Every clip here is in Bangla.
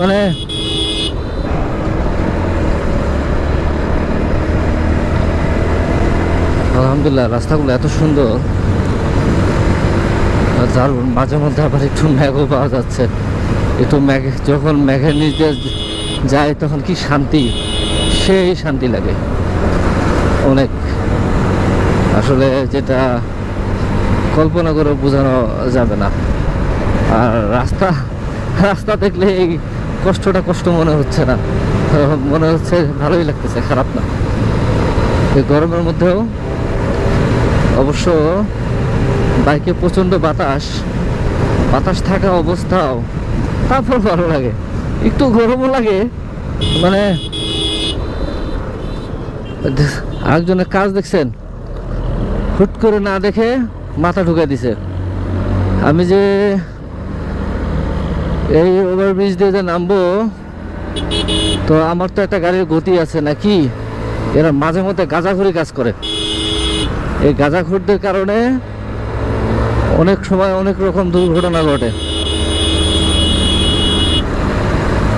মানে আলহামদুলিল্লাহ, রাস্তাগুলো এত সুন্দর। যার মাঝে মধ্যে আবার একটু ম্যাগও পাওয়া যাচ্ছে। একটু ম্যাগ, যখন ম্যাঘের নিচ যায়, তখন কি শান্তি? সেই শান্তি লাগে। অনেক। আসলে যেটা কল্পনা করে বোঝানো যাবে না। আর রাস্তা রাস্তা দেখলে এই কষ্টটা কষ্ট মনে হচ্ছে না। মনে হচ্ছে ভালোই লাগতেছে, খারাপ না। এই গরমের মধ্যেও অবশ্য বাইকে প্রচণ্ড বাতাস বাতাস থাকা অবস্থাও তারপর ভালো লাগে। একটু গরমও লাগে মানে আরেকজনের কাজ দেখছেন, হুট করে না দেখে মাথা ঢুকে দিছে। আমি যে এই ওভারব্রিজ দিয়ে যে নামবো, তো আমার তো একটা গাড়ির গতি আছে নাকি? এরা মাঝে মধ্যে গাঁজাখুরি কাজ করে। এই গাঁজাখুরদের কারণে অনেক সময় অনেক রকম দুর্ঘটনা ঘটে।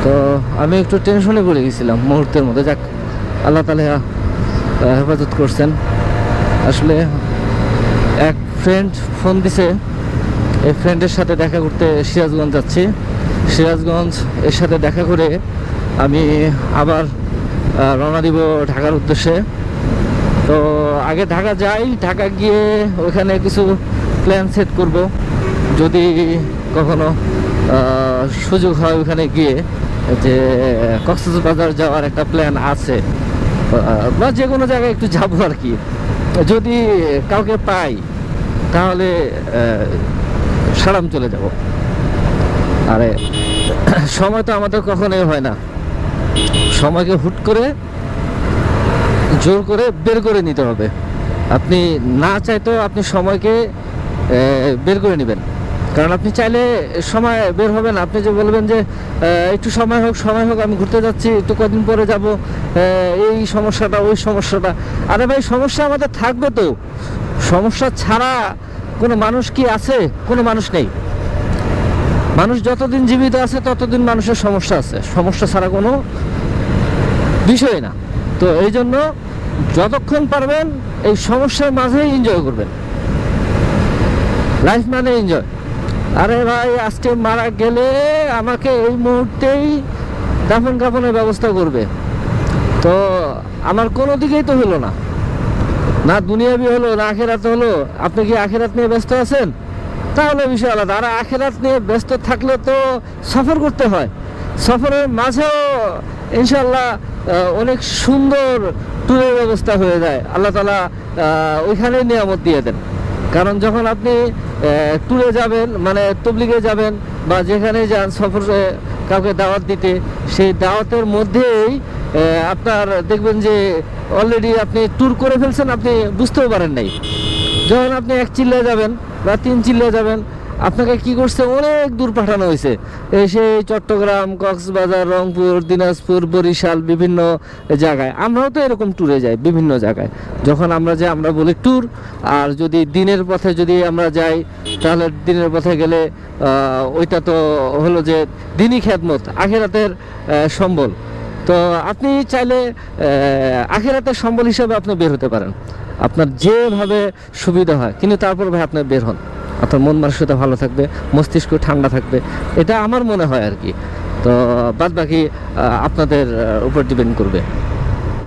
তো আমি একটু টেনশনে পড়ে গেছিলাম মুহূর্তের মধ্যে। যাক, আল্লাহ তালা হেফাজত করছেন। আসলে এক ফ্রেন্ড ফোন দিছে। এই ফ্রেন্ডের সাথে দেখা করতে সিরাজগঞ্জ যাচ্ছি। সিরাজগঞ্জ, এর সাথে দেখা করে আমি আবার রওনা দিব ঢাকার উদ্দেশ্যে। তো আগে ঢাকা যাই, ঢাকা গিয়ে ওখানে কিছু প্ল্যান সেট করব। যদি কখনো সুযোগ হয় ওখানে গিয়ে, যে কক্সবাজার যাওয়ার একটা প্ল্যান আছে বা যে কোনো জায়গায় একটু যাব আর কি। যদি কাউকে পাই, তাহলে সারাম চলে যাব। আরে, সময় তো আমাদের কখনোই হয় না। সময়কে হুট করে, জোর করে বের করে নিতে হবে। আপনি না চাইতেও আপনি সময়কে বের করে নেবেন। কারণ আপনি চাইলে সময় বের হবেন আপনি যে বলবেন যে একটু সময় হোক সময় হোক, আমি ঘুরতে যাচ্ছি, একটু কদিন পরে যাব এই সমস্যাটা, ওই সমস্যাটা। আরে ভাই, সমস্যা আমাদের থাকবে তো। সমস্যা ছাড়া কোনো মানুষ কি আছে? কোনো মানুষ নেই। মানুষ যতদিন জীবিত আছে, ততদিন মানুষের সমস্যা আছে। সমস্যা ছাড়া কোনো বিষয় না। তো এই জন্য যতক্ষণ পারবেন, এই সমস্যার মাঝেই এনজয় করবেন। লাইফ মানে এনজয় আরে ভাই, আজকে মারা গেলে আমাকে এই মুহূর্তেই দাফন কাফনের ব্যবস্থা করবে। তো আমার কোনো দিকেই তো হলো না। না, দুনিয়াবি হলো, না, আখেরাত হলো। আপনি কি আখেরাত নিয়ে ব্যস্ত আছেন? তাহলে বিষয় আলাদা। আর আখেরাত নিয়ে ব্যস্ত থাকলে তো সফর করতে হয়। সফরের মাঝেও ইনশাল্লাহ অনেক সুন্দর ট্যুরের ব্যবস্থা হয়ে যায়। আল্লাহ তালা ওইখানেই নিয়ামত দিয়ে দেন। কারণ যখন আপনি ট্যুরে যাবেন মানে তবলিগে যাবেন বা যেখানে যান সফরে কাউকে দাওয়াত দিতে, সেই দাওয়াতের মধ্যেই আপনার দেখবেন যে অলরেডি আপনি ট্যুর করে ফেলছেন, আপনি বুঝতেও পারেন নাই। যখন আপনি এক চিল্লায় যাবেন বা তিন চিল্লায় যাবেন, আপনাকে কি করছে? অনেক দূর পাঠানো হয়েছে। এই সেই চট্টগ্রাম, কক্সবাজার, রংপুর, দিনাজপুর, বরিশাল বিভিন্ন জায়গায়। আমরাও তো এরকম ট্যুরে যাই, বিভিন্ন জায়গায়। যখন আমরা যাই, আমরা বলি ট্যুর আর যদি দিনের পথে যদি আমরা যাই, তাহলে দিনের পথে গেলে ওইটা তো হলো যে দিনই খেদমত, আখেরাতের সম্বল। তো আপনি চাইলে আখেরাতের সম্বল হিসাবে আপনি বের হতে পারেন। আপনার যেভাবে সুবিধা হয়। কিন্তু তারপর ভাই আপনার বের হন। আপনার মন মানসিকতা ভালো থাকবে, মস্তিষ্ক ঠান্ডা থাকবে। এটা আমার মনে হয় আর কি। তো বাদ বাকি আপনাদের উপর ডিপেন্ড করবে।